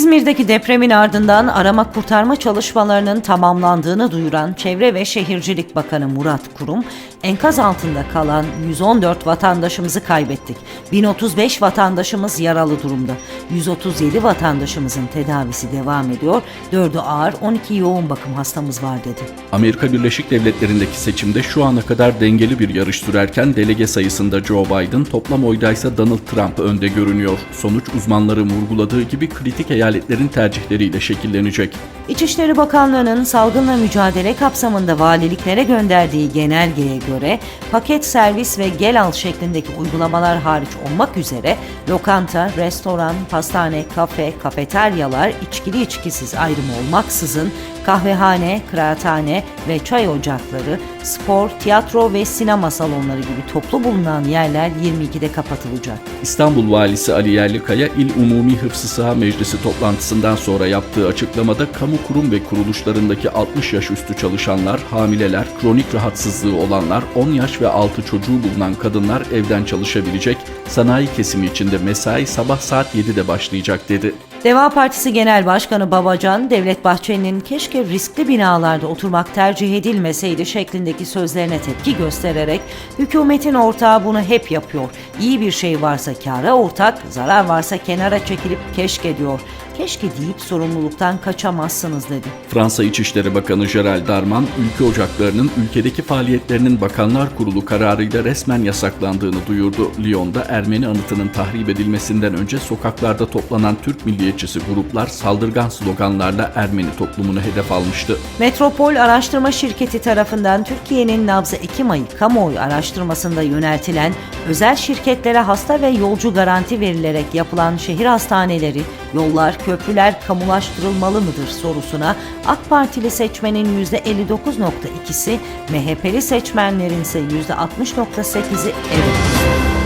İzmir'deki depremin ardından arama kurtarma çalışmalarının tamamlandığını duyuran Çevre ve Şehircilik Bakanı Murat Kurum, enkaz altında kalan 114 vatandaşımızı kaybettik. 1035 vatandaşımız yaralı durumda. 137 vatandaşımızın tedavisi devam ediyor. 4'ü ağır, 12 yoğun bakım hastamız var dedi. Amerika Birleşik Devletleri'ndeki seçimde şu ana kadar dengeli bir yarış sürerken delege sayısında Joe Biden, toplam oydaysa Donald Trump önde görünüyor. Sonuç uzmanların vurguladığı gibi kritik eyaletlerin tercihleriyle şekillenecek. İçişleri Bakanlığı'nın salgınla mücadele kapsamında valiliklere gönderdiği genelgeye göre paket servis ve gel al şeklindeki uygulamalar hariç olmak üzere lokanta, restoran, pastane, kafe, kafeteryalar içkili içkisiz ayrım olmaksızın kahvehane, kıraathane ve çay ocakları, spor, tiyatro ve sinema salonları gibi toplu bulunan yerler 22'de kapatılacak. İstanbul Valisi Ali Yerlikaya, İl Umumi Hıfzı Sıha Meclisi toplantısından sonra yaptığı açıklamada kamu kurum ve kuruluşlarındaki 60 yaş üstü çalışanlar, hamileler, kronik rahatsızlığı olanlar, 10 yaş ve altı çocuğu bulunan kadınlar evden çalışabilecek, sanayi kesimi içinde mesai sabah saat 7'de başlayacak dedi. Deva Partisi Genel Başkanı Babacan, Devlet Bahçeli'nin keşke riskli binalarda oturmak tercih edilmeseydi şeklindeki sözlerine tepki göstererek hükümetin ortağı bunu hep yapıyor. İyi bir şey varsa kâra ortak, zarar varsa kenara çekilip keşke diyor. Keşke deyip sorumluluktan kaçamazsınız dedi. Fransa İçişleri Bakanı Gerald Darman, ülke ocaklarının ülkedeki faaliyetlerinin Bakanlar Kurulu kararıyla resmen yasaklandığını duyurdu. Lyon'da Ermeni anıtının tahrip edilmesinden önce sokaklarda toplanan Türk milliyetçisi gruplar saldırgan sloganlarla Ermeni toplumunu hedef almıştı. Metropol Araştırma Şirketi tarafından Türkiye'nin nabzı Ekim ayı kamuoyu araştırmasında yöneltilen özel şirketlere hasta ve yolcu garanti verilerek yapılan şehir hastaneleri, yollar, köprüler kamulaştırılmalı mıdır sorusuna AK Partili seçmenin %59.2'si, MHP'li seçmenlerin ise %60.8'i evet.